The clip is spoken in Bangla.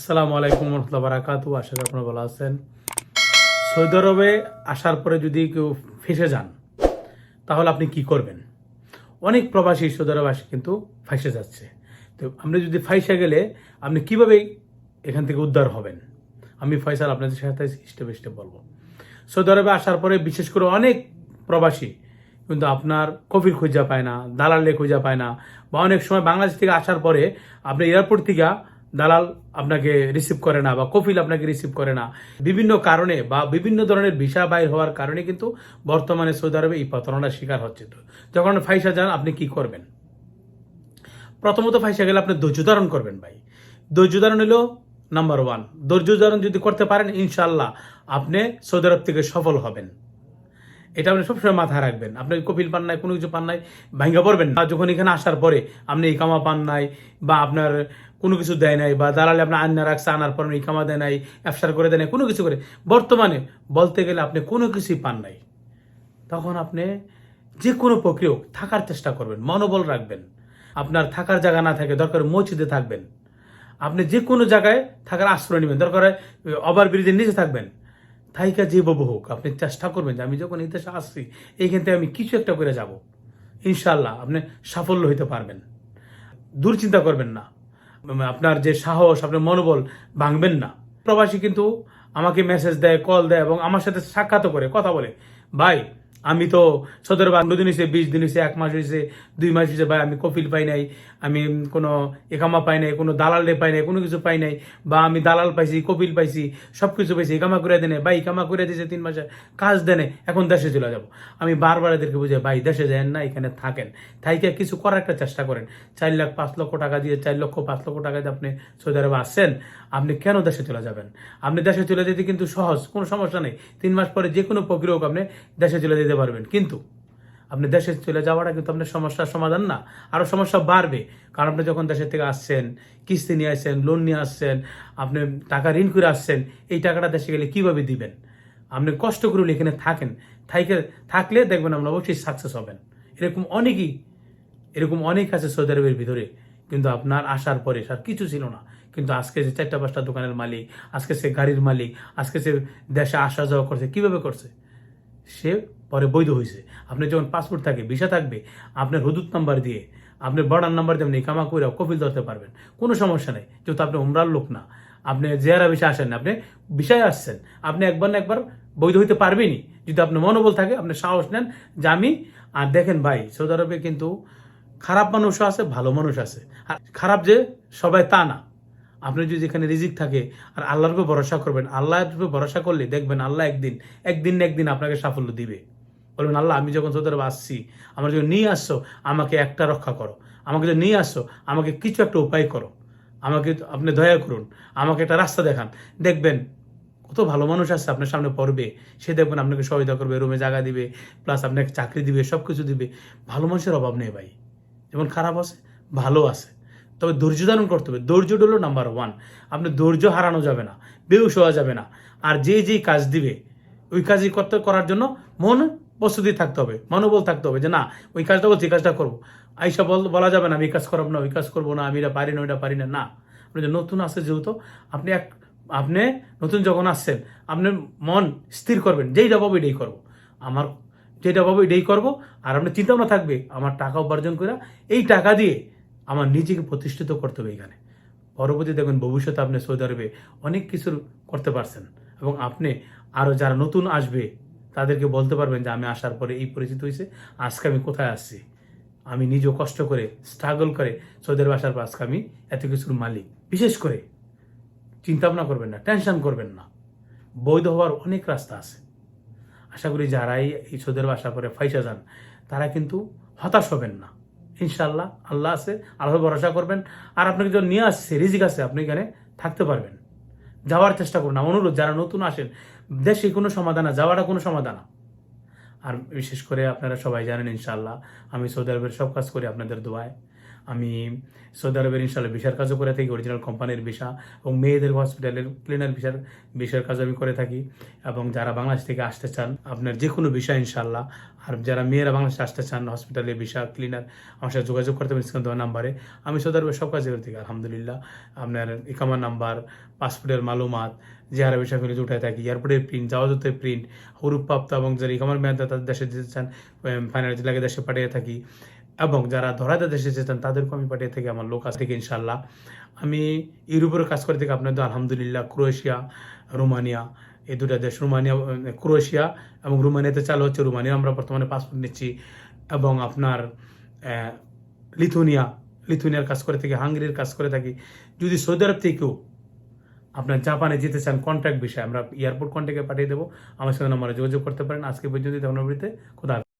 আসসালামু আলাইকুম রহমতুল্লাহ বারাকাতু আশা করি আপনারা ভালো আছেন। সৌদি আরবে আসার পরে যদি কেউ ফেসে যান, তাহলে আপনি কি করবেন? অনেক প্রবাসী সৌদি আরবে আসে কিন্তু ফাইসে যাচ্ছে। তো আপনি যদি ফাইসে গেলে আপনি কীভাবে এখান থেকে উদ্ধার হবেন? আমি ফয়সাল আপনাদের সাথে স্টেপ স্টেপ বলব। সৌদি আরবে আসার পরে বিশেষ করে অনেক প্রবাসী কিন্তু আপনার কফির খুঁজা পায় না দালালে খুঁজা পায় না বা অনেক সময় বাংলাদেশ থেকে আসার পরে আপনি এয়ারপোর্ট থেকে দালাল আপনাকে রিসিভ করে না বা কফিল আপনাকে রিসিভ করে না। বিভিন্ন কারণে বা বিভিন্ন ধরনের ভিসা বাইর হওয়ার কারণে কিন্তু বর্তমানে সৌদি আরবে এই প্রতারণার শিকার হচ্ছে। তো যখন ফাইসা যান, আপনি কি করবেন? প্রথমত ফাইসা গেলে আপনি ধৈর্য ধারণ করবেন ভাই। ধৈর্য ধারণ হলো নাম্বার ওয়ান ধৈর্য ধারণ যদি করতে পারেন ইনশাল্লাহ আপনি সৌদি আরব থেকে সফল হবেন। এটা আপনি সবসময় মাথায় রাখবেন। আপনি কপিল পান নাই, কোনো কিছু পান নাই, ভাঙ্গা পড়বেন যখন এখানে আসার পরে আপনি ইকামা পান নাই বা আপনার কোনো কিছু দেয় নাই, বা দালালে আপনার আন্না রাখছে, আনার পর ইকামা দেয় নাই ব্যবসার করে দেয় নাই, কোনো কিছু করে। বর্তমানে বলতে গেলে আপনি কোনো কিছুই পান নাই। তখন আপনি যে কোনো প্রক্রিয়া থাকার চেষ্টা করবেন, মনোবল রাখবেন। আপনার থাকার জায়গা না থাকে, দরকার মসজিদে থাকবেন। আপনি যে কোনো জায়গায় থাকার আশ্রয় নেবেন, দরকার ওভার ব্রিজের নিচে থাকবেন। থাইকা যে বাবু হোক, আপনি চেষ্টা করবেন যে আমি যখন এই দেশে আসছি, এইখান থেকে আমি কিছু একটা করে যাব। ইনশাল্লাহ আপনি সাফল্য হইতে পারবেন। দুশ্চিন্তা করবেন না। আপনার যে সাহস, আপনার মনোবল ভাঙবেন না। প্রবাসী কিন্তু আমাকে মেসেজ দেয় কল দেয় এবং আমার সাথে সাক্ষাৎ করে, কথা বলে। ভাই আমি তো সতেরো বারো দিন হয়েছে বিশ দিন হয়েছে এক মাস হয়েছে দুই মাস হয়েছে ভাই, আমি কপিল পাই নাই, আমি কোনো একামা পাই নাই, কোনো দালালে পাই নাই, কোনো কিছু পাই নাই, বা আমি দালাল পাইছি কপিল পাইছি সব কিছু পাইছি, একামা করে দেনে, ভাই, একামা করে দিয়েছে তিন মাসে, কাজ দেনে, এখন দেশে চলে যাব। আমি বারবার এদেরকে বুঝাই, ভাই, দেশে যান না, এখানে থাকেন। থাইকে কিছু করার একটা চেষ্টা করেন। চার লাখ, পাঁচ লক্ষ টাকা দিয়ে, চার লক্ষ, পাঁচ লক্ষ টাকা দিয়ে আপনি সৌদি আরবে আসছেন, আপনি কেন দেশে চলে যাবেন? আপনি দেশে চলে যেতে কিন্তু সহজ, কোনো সমস্যা নেই। তিন মাস পরে যে কোনো প্রক্রিয়া হোক আপনি দেশে চলে যেতে পারবেন। কিন্তু আপনি দেশে চলে যাওয়াটা কিন্তু আপনার সমস্যার সমাধান না। আরও সমস্যা বাড়বে। কারণ আপনি যখন দেশের থেকে আসছেন, কিস্তি নিয়ে আসছেন লোন নিয়ে আসছেন, আপনি টাকা ঋণ করে আসছেন, এই টাকাটা দেশে গেলে কীভাবে দিবেন? আপনি কষ্ট করে এখানে থাকেন। থাইকে, থাকলে দেখবেন আমরা অবশ্যই সাকসেস হবেন। এরকম অনেকই, এরকম অনেক আছে সৌদি আরবের ভিতরে। কিন্তু আপনার আসার পরে আর কিছু ছিল না। কিন্তু আজকে যে চারটা, পাঁচটা দোকানের মালিক, আজকে সে গাড়ির মালিক, আজকে সে দেশে আসা যাওয়া করছে, কীভাবে করছে? সে পরে বৈধ হয়েছে আপনি যখন পাসপোর্ট থাকে ভিসা থাকবে, আপনার হুদুদ নাম্বার দিয়ে আপনি বর্ডার নাম্বার দিয়ে আপনি কামা করে কপিল ধরতে পারবেন। কোনো সমস্যা নেই, যেহেতু আপনি উমরার লোক না। আপনি জেয়ারা বিষয় আসেন না, আপনি বিষয়ে আসছেন। আপনি একবার না একবার বৈধ হইতে পারবেনই। যদি আপনার মনোবল থাকে, আপনি সাহস নেন যে আমি, আর দেখেন ভাই, সৌদি আরবে কিন্তু খারাপ মানুষও আছে, ভালো মানুষ আছে। আর খারাপ যে সবাই তা না। আপনি যদি এখানে রিজিক থাকে, আর আল্লাহর উপর ভরসা করবেন, আল্লাহর উপর ভরসা করলে দেখবেন আল্লাহ একদিন একদিন না একদিন আপনাকে সাফল্য দিবে। বলবেন আল্লাহ, আমি যখন আরবে আসছি আমার যখন নিয়ে আসছো আমাকে একটা রক্ষা করো। আমাকে যদি নিয়ে আসছো আমাকে কিছু একটা উপায় করো। আমাকে আপনি দয়া করুন, আমাকে একটা রাস্তা দেখান। দেখবেন, কত ভালো মানুষ আছে আপনার সামনে পড়বে। সে দেখবেন আপনাকে সহায়তা করবে, রুমে জায়গা দিবে প্লাস আপনাকে চাকরি দিবে সব কিছু দিবে। ভালো মানুষের অভাব নেই ভাই। যেমন খারাপ আছে, ভালো আছে। তবে ধৈর্য ধারণ করতে হবে। ধৈর্য হলো নাম্বার ওয়ান আপনি ধৈর্য হারানো যাবে না বেউস হওয়া যাবে না। আর যে যেই কাজ দিবে, ওই কাজই করতে করার জন্য মন প্রস্তুতি থাকতে হবে, মনোবল থাকতে হবে যে না, ওই কাজটা বলছি কাজটা করব। আইসা বল, বলা যাবে না আমি কাজ করব না, ওই কাজ করব না, আমি এটা পারি না, ওইটা পারি না না। আপনি নতুন আসছে যেহেতু, আপনি এক, আপনি নতুন যখন আসছেন, আপনি মন স্থির করবেন যেইটা পাবো এটাই করব। আমার যেটা পাবো এটাই করব, আর আপনার চিন্তা ভাবনা থাকবে, আমার টাকা উপার্জন করে এই টাকা দিয়ে আমার নিজেকে প্রতিষ্ঠিত করতে হবে এখানে। পরবর্তী দেখবেন ভবিষ্যতে আপনি সৌদি আরবে অনেক কিছুর করতে পারছেন, এবং আপনি আরও যারা নতুন আসবে তাদেরকে বলতে পারবেন যে আমি আসার পরে এই পরিচিত হয়েছে, আজকে আমি কোথায় আসছি আমি নিজেও কষ্ট করে স্ট্রাগল করে সৌদি আরবে আসার পর আজকে আমি এত কিছুর মালিক। বিশেষ করে চিন্তা ভাবনা করবেন না টেনশন করবেন না। বৈধ হওয়ার অনেক রাস্তা আছে। আশা করি যারাই এই সৌদের বাসা করে ফাইসা যান, তারা কিন্তু হতাশ হবেন না। ইনশাল্লাহ আল্লাহ আছে আল্লাহ ভরসা করবেন। আর আপনাকে যখন নিয়ে আসছে, রিজিক আছে, আপনি এখানে থাকতে পারবেন। যাওয়ার চেষ্টা করুন আমার অনুরোধ, যারা নতুন আসেন, দেশে কোনো সমাধান না, যাওয়াটা কোনো সমাধান না। আর বিশেষ করে আপনারা সবাই জানেন ইনশাল্লাহ আমি সৌদি আরবের সব কাজ করি আপনাদের দোয়ায়। আমি সৌদি আরবের ইনশাল্লাহ ভিসার কাজও করে থাকি অরিজিনাল কোম্পানির ভিসা এবং মেয়েদের হসপিটালের ক্লিনার ভিসার ভিসার কাজ আমি করে থাকি। এবং যারা বাংলাদেশ থেকে আসতে চান, আপনার যে কোনো বিষয় ইনশাল্লাহ আর যারা মেয়েরা বাংলাদেশে আসতে চান হসপিটালে ভিসা ক্লিনার আমার সাথে যোগাযোগ করতে পারেন স্ক্রিন দেওয়া নাম্বারে। আমি সৌদি আরবের সব কাজ করে থাকি, আলহামদুলিল্লাহ। আপনার ইকামার নাম্বার, পাসপোর্টের মালুমাত যে আরবে বিষয়গুলি উঠায় থাকি এয়ারপোর্টের প্রিন্ট যাওয়াজতের প্রিন্ট হরুপ্রাপ্ত এবং যারা ইকামার মেয়াদ তাদের দেশে যেতে চান ফাইনাল লাগে দেশে পাঠিয়ে থাকি। এবং যারা ধরাতে দেশে যেতেন তাদেরকেও আমি পাঠিয়ে থাকি, আমার লোক থেকে ইনশাল্লাহ আমি ইউরোপের কাজ করে থাকি, আপনাদের আলহামদুলিল্লাহ, ক্রোয়েশিয়া, রোমানিয়া, এই দুটা দেশ, রোমানিয়া ক্রোয়েশিয়া এবং রোমানিয়াতে চালু হচ্ছে রোমানিয়া। আমরা বর্তমানে পাসপোর্ট নিচ্ছি এবং আপনার লিথুনিয়া, লিথুনিয়ার কাজ করে থাকি, হাঙ্গেরির কাজ করে থাকি। যদি সৌদি আরব থেকেও আপনার জাপানে যেতে চান কন্ট্যাক্ট বিষয়ে, আমরা এয়ারপোর্ট কন্ট্যাক্টে পাঠিয়ে দেবো। আমার সঙ্গে নাম্বারে যোগাযোগ করতে পারেন। আজকে পর্যন্ত তেমন খোদা।